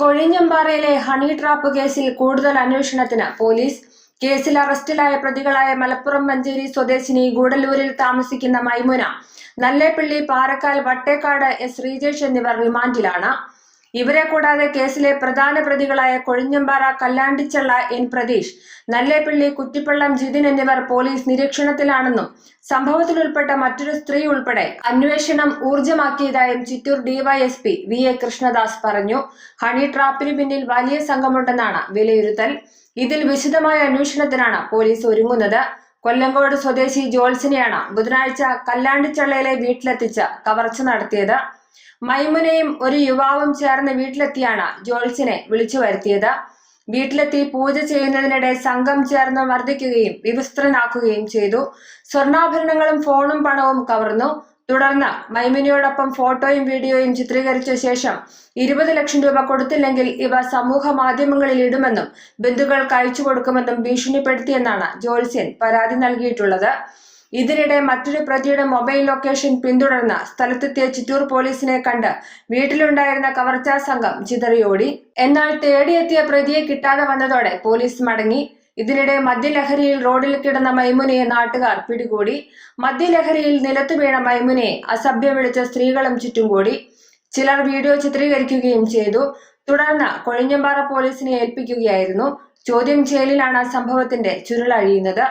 കൊഴിഞ്ഞമ്പാറയിലെ honey trap കേസിൽ കൂടുതൽ അന്വേഷണത്തിന് പോലീസ്. കേസിൽ അറസ്റ്റിലായ പ്രതികളായ മലപ്പുറം മഞ്ചേരി സ്വദേശിനി ഗൂഡല്ലൂരിൽ താമസിക്കുന്ന മൈമുന. നല്ലേപ്പള്ളി പാറക്കാൽ വട്ടേക്കാട് എസ് ശ്രീജേഷ് എന്നിവർ റിമാൻഡിലാണ്. ഇവരെ കൂടാതെ കേസിലെ പ്രധാന പ്രതികളായ കൊഴിഞ്ഞമ്പാറ കല്ലാണ്ടിച്ചള്ള എൻ പ്രതീഷ് നല്ലേപ്പള്ളി കുറ്റിപ്പള്ളം ജിതിൻ എന്നിവർ പോലീസ് നിരീക്ഷണത്തിലാണെന്നും സംഭവത്തിൽ ഉൾപ്പെട്ട മറ്റൊരു സ്ത്രീ ഉൾപ്പെടെ അന്വേഷണം ഊർജമാക്കിയതായും Chittur DYSP V A Krishnadas പറഞ്ഞു. ഹണി ട്രാപ്പിന് പിന്നിൽ വലിയ സംഘമുണ്ടെന്നാണ് വിലയിരുത്തൽ. ഇതിൽ വിശദമായ അന്വേഷണത്തിനാണ് പോലീസ് ഒരുങ്ങുന്നത്. കൊല്ലങ്കോട് സ്വദേശി ജോൾസിനെയാണ് ബുധനാഴ്ച കല്ലാണ്ടിച്ചള്ളയിലെ വീട്ടിലെത്തിച്ച് കവർച്ച നടത്തിയത്. മൈമുനയും ഒരു യുവാവും ചേർന്ന് വീട്ടിലെത്തിയാണ് ജോൾസിനെ വിളിച്ചു വരുത്തിയത്. വീട്ടിലെത്തി പൂജ ചെയ്യുന്നതിനിടെ സംഘം ചേർന്ന് മർദ്ദിക്കുകയും വിവസ്ത്രനാക്കുകയും ചെയ്തു. സ്വർണാഭരണങ്ങളും ഫോണും പണവും കവർന്നു. തുടർന്ന് മൈമിനിയോടൊപ്പം ഫോട്ടോയും വീഡിയോയും ചിത്രീകരിച്ച ശേഷം ഇരുപത് ലക്ഷം രൂപ കൊടുത്തില്ലെങ്കിൽ ഇവ സമൂഹ മാധ്യമങ്ങളിൽ ഇടുമെന്നും ബന്ധുക്കൾക്ക് അയച്ചു കൊടുക്കുമെന്നും ഭീഷണിപ്പെടുത്തിയെന്നാണ് ജോത്സ്യൻ പരാതി നൽകിയിട്ടുള്ളത്. ഇതിനിടെ മറ്റൊരു പ്രതിയുടെ മൊബൈൽ ലൊക്കേഷൻ പിന്തുടർന്ന് സ്ഥലത്തെത്തിയ ചിറ്റൂർ പോലീസിനെ കണ്ട് വീട്ടിലുണ്ടായിരുന്ന കവർച്ചാ സംഘം ചിതറിയോടി. എന്നാൽ തേടിയെത്തിയ പ്രതിയെ കിട്ടാതെ വന്നതോടെ പോലീസ് മടങ്ങി. ഇതിനിടെ മദ്യലഹരിയിൽ റോഡിൽ കിടന്ന മൈമുനയെ നാട്ടുകാർ പിടികൂടി. മദ്യലഹരിയിൽ നിലത്തു വീണ മൈമുനയെ അസഭ്യം വിളിച്ച സ്ത്രീകളും ചുറ്റും കൂടി. ചിലർ വീഡിയോ ചിത്രീകരിക്കുകയും ചെയ്തു. തുടർന്ന് കൊഴിഞ്ഞമ്പാറ പോലീസിനെ ഏൽപ്പിക്കുകയായിരുന്നു. ചോദ്യം ചെയ്യലിലാണ് സംഭവത്തിന്റെ ചുരുളഴിയുന്നത്.